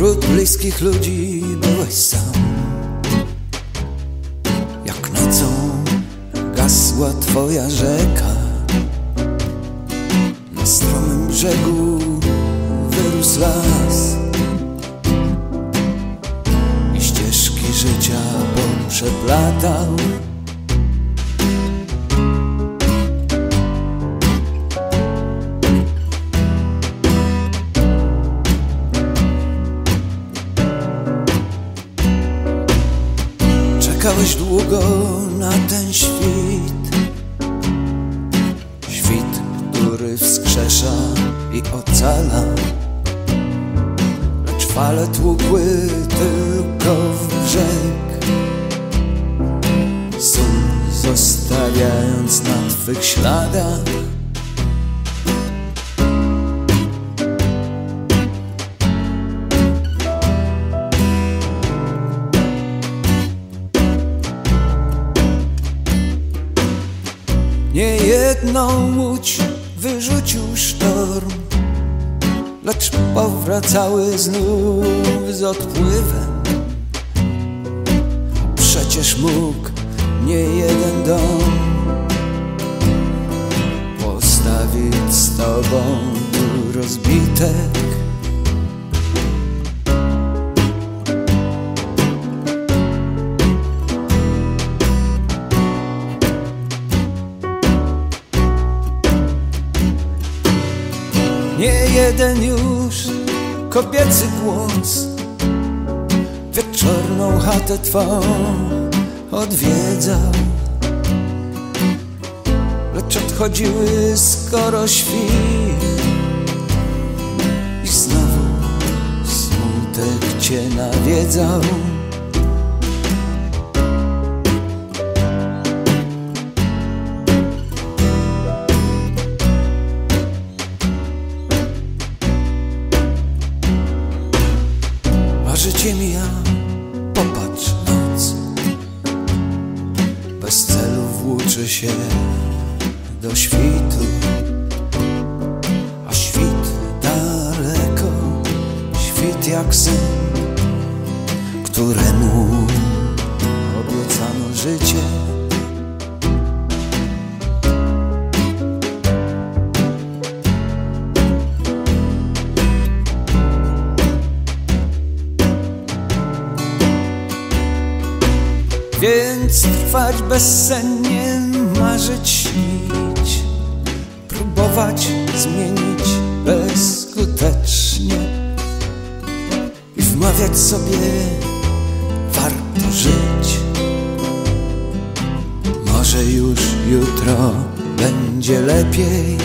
bliskich ludzi byłeś sam. Jak nocą gasła twoja rzeka. Na stromym brzegu wyrósł las. I ścieżki życia poprzeplatał Czekałeś długo na ten świt. Świt, który wskrzesza i ocala. Lecz fale tłukły tylko w brzeg. Sól zostawiając na twych śladach Nie jedną łódź wyrzucił sztorm Lecz powracały znów z odpływem. Przecież mógł nie jeden dom Postawić z tobą tu rozbitek Nie jeden już kobiecy głos Wieczorną chatę twą odwiedzał Lecz odchodziły skoro świt I znowu smutek cię nawiedzał życie mija, popatrz noc. Bez celu włóczy się do świtu A świt daleko, świt jak sen Któremu obiecano życie Więc trwać bezsennie, marzyć, śnić Próbować zmienić bezskutecznie I wmawiać sobie, warto żyć. Może już jutro będzie lepiej